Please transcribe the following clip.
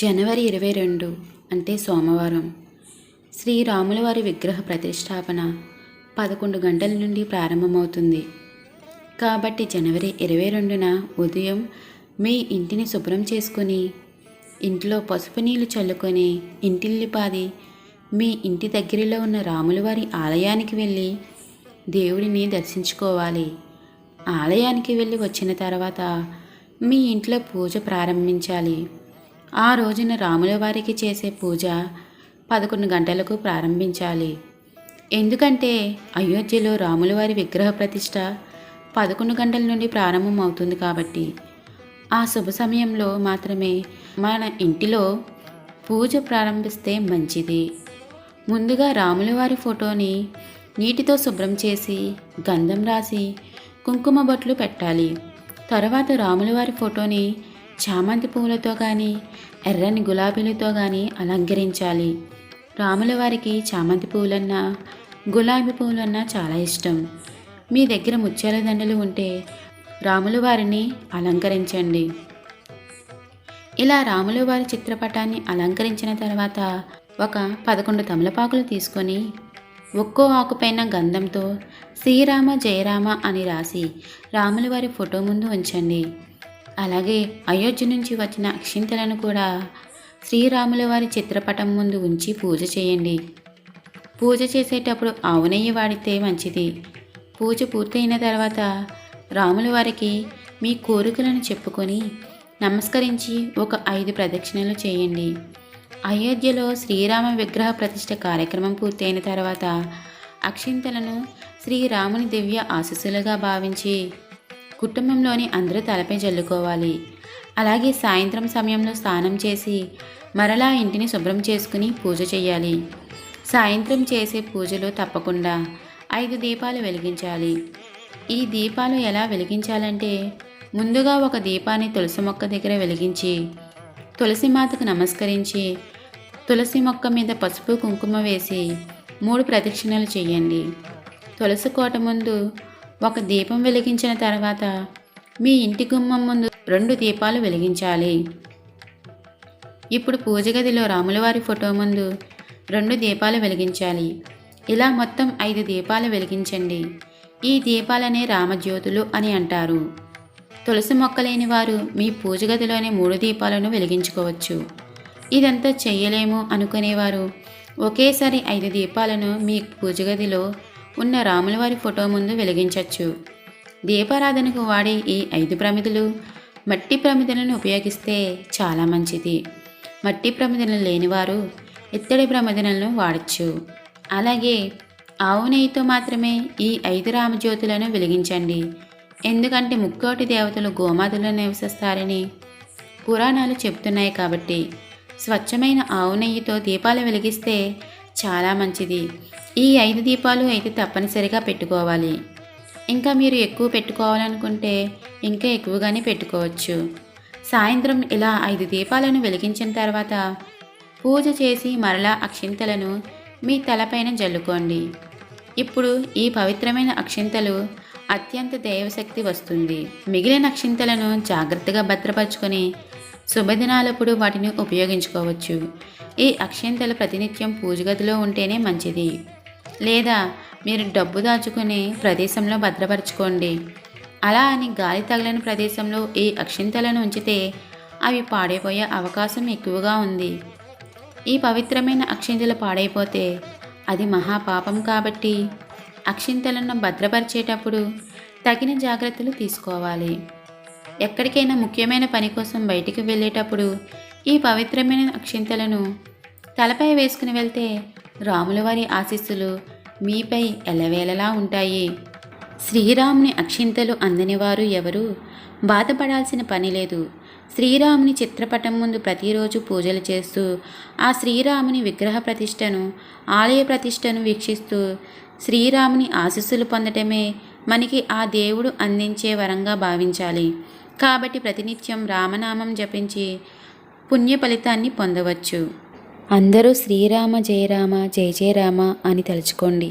జనవరి ఇరవై రెండు అంటే సోమవారం. శ్రీరాముల వారి విగ్రహ ప్రతిష్టాపన పదకొండు గంటల నుండి ప్రారంభమవుతుంది. కాబట్టి జనవరి ఇరవై రెండున ఉదయం మీ ఇంటిని శుభ్రం చేసుకొని ఇంట్లో పసుపు నీళ్ళు చల్లుకొని ఇంటిల్లిపాది మీ ఇంటి దగ్గరలో ఉన్న రాములవారి ఆలయానికి వెళ్ళి దేవుడిని దర్శించుకోవాలి. ఆలయానికి వెళ్ళి వచ్చిన తర్వాత మీ ఇంట్లో పూజ ప్రారంభించాలి. ఆ రోజున రాముల వారికి చేసే పూజ పదకొండు గంటలకు ప్రారంభించాలి. ఎందుకంటే అయోధ్యలో రాములవారి విగ్రహ ప్రతిష్ట పదకొండు గంటల నుండి ప్రారంభం అవుతుంది కాబట్టి. ఆ శుభ సమయంలో మాత్రమే మన ఇంటిలో పూజ ప్రారంభిస్తే మంచిది. ముందుగా రాములవారి ఫోటోని నీటితో శుభ్రం చేసి గంధం రాసి కుంకుమ బొట్లు పెట్టాలి. తర్వాత రాములవారి ఫోటోని చామంతి పువ్వులతో కానీ ఎర్రని గులాబీలతో కానీ అలంకరించాలి. రాముల వారికి చామంతి పువ్వులన్నా గులాబీ పువ్వులన్నా చాలా ఇష్టం. మీ దగ్గర ముత్యాల దండలు ఉంటే రాముల వారిని అలంకరించండి. ఇలా రాముల వారి చిత్రపటాన్ని అలంకరించిన తర్వాత ఒక పదకొండు తమలపాకులు తీసుకొని ఒక్కో ఆకుపైన గంధంతో శ్రీరామ జయరామ అని రాసి రాముల వారి ఫోటో ముందు ఉంచండి. అలాగే అయోధ్య నుంచి వచ్చిన అక్షింతలను కూడా శ్రీరాముల వారి చిత్రపటం ముందు ఉంచి పూజ చేయండి. పూజ చేసేటప్పుడు ఆవు నెయ్యి వాడితే మంచిది. పూజ పూర్తయిన తర్వాత రాముల వారికి మీ కోరికలను చెప్పుకొని నమస్కరించి ఒక ఐదు ప్రదక్షిణలు చేయండి. అయోధ్యలో శ్రీరామ విగ్రహ ప్రతిష్ట కార్యక్రమం పూర్తయిన తర్వాత అక్షింతలను శ్రీరాముని దివ్య ఆశస్సులుగా భావించి కుటుంబంలోని అందరూ తలపై జల్లుకోవాలి. అలాగే సాయంత్రం సమయంలో స్నానం చేసి మరలా ఇంటిని శుభ్రం చేసుకుని పూజ చేయాలి. సాయంత్రం చేసే పూజలో తప్పకుండా ఐదు దీపాలు వెలిగించాలి. ఈ దీపాలు ఎలా వెలిగించాలంటే ముందుగా ఒక దీపాన్ని తులసి మొక్క దగ్గర వెలిగించి తులసి మాతకు నమస్కరించి తులసి మొక్క మీద పసుపు కుంకుమ వేసి మూడు ప్రదక్షిణలు చేయండి. తులసి కోట ముందు ఒక దీపం వెలిగించిన తర్వాత మీ ఇంటి గుమ్మం ముందు రెండు దీపాలు వెలిగించాలి. ఇప్పుడు పూజ గదిలో రాములవారి ఫోటో ముందు రెండు దీపాలు వెలిగించాలి. ఇలా మొత్తం ఐదు దీపాలు వెలిగించండి. ఈ దీపాలనే రామజ్యోతులు అని అంటారు. తులసి మొక్కలేని వారు మీ పూజగదిలోనే మూడు దీపాలను వెలిగించుకోవచ్చు. ఇదంతా చెయ్యలేము అనుకునేవారు. ఒకేసారి ఐదు దీపాలను మీ పూజ గదిలో ఉన్న రాములవారి ఫోటో ముందు వెలిగించవచ్చు దీపారాధనకు వాడే ఈ ఐదు ప్రమిదలు మట్టి ప్రమిదలను ఉపయోగిస్తే చాలా మంచిది. మట్టి ప్రమిదలు లేనివారు ఇత్తడి ప్రమిదలను వాడచ్చు. అలాగే ఆవు నెయ్యితో మాత్రమే ఈ ఐదు రామజ్యోతులను వెలిగించండి. ఎందుకంటే ముక్కోటి దేవతలు గోమాతలో నివసిస్తారని పురాణాలు చెప్తున్నాయి కాబట్టి. స్వచ్ఛమైన ఆవు నెయ్యితో దీపాలు వెలిగిస్తే చాలా మంచిది. ఈ ఐదు దీపాలు అయితే తప్పనిసరిగా పెట్టుకోవాలి. ఇంకా మీరు ఎక్కువ పెట్టుకోవాలనుకుంటే ఇంకా ఎక్కువగానే పెట్టుకోవచ్చు. సాయంత్రం ఇలా ఐదు దీపాలను వెలిగించిన తర్వాత పూజ చేసి మరలా అక్షింతలను మీ తలపైన జల్లుకోండి. ఇప్పుడు ఈ పవిత్రమైన అక్షింతలు అత్యంత దైవశక్తి వస్తుంది. మిగిలిన అక్షింతలను జాగ్రత్తగా భద్రపరుచుకొని శుభదినాలప్పుడు వాటిని ఉపయోగించుకోవచ్చు. ఈ అక్షంతలు ప్రతినిత్యం పూజగదిలో ఉంటేనే మంచిది. లేదా మీరు డబ్బు దాచుకునే ప్రదేశంలో భద్రపరచుకోండి. అలా అని గాలి తగలని ప్రదేశంలో ఈ అక్షింతలను ఉంచితే అవి పాడైపోయే అవకాశం ఎక్కువగా ఉంది. ఈ పవిత్రమైన అక్షింతలు పాడైపోతే అది మహాపాపం కాబట్టి అక్షింతలను భద్రపరిచేటప్పుడు తగిన జాగ్రత్తలు తీసుకోవాలి. ఎక్కడికైనా ముఖ్యమైన పని కోసం బయటికి వెళ్ళేటప్పుడు ఈ పవిత్రమైన అక్షింతలను తలపై వేసుకుని వెళ్తే రాములవారి ఆశీస్సులు మీపై ఎలవేలలా ఉంటాయి. శ్రీరాముని అక్షింతలు అందని వారు ఎవరు? బాధపడాల్సిన పని లేదు. శ్రీరాముని చిత్రపటం ముందు ప్రతిరోజు పూజలు చేస్తూ ఆ శ్రీరాముని విగ్రహ ప్రతిష్టను ఆలయ ప్రతిష్టను వీక్షిస్తూ శ్రీరాముని ఆశీస్సులు పొందటమే మనకి ఆ దేవుడు అందించే వరంగా భావించాలి. కాబట్టి ప్రతినిత్యం రామనామం జపించి పుణ్య ఫలితాన్ని పొందవచ్చు. అందరూ శ్రీరామ జయరామ జయ జయరామ అని తలుచుకోండి.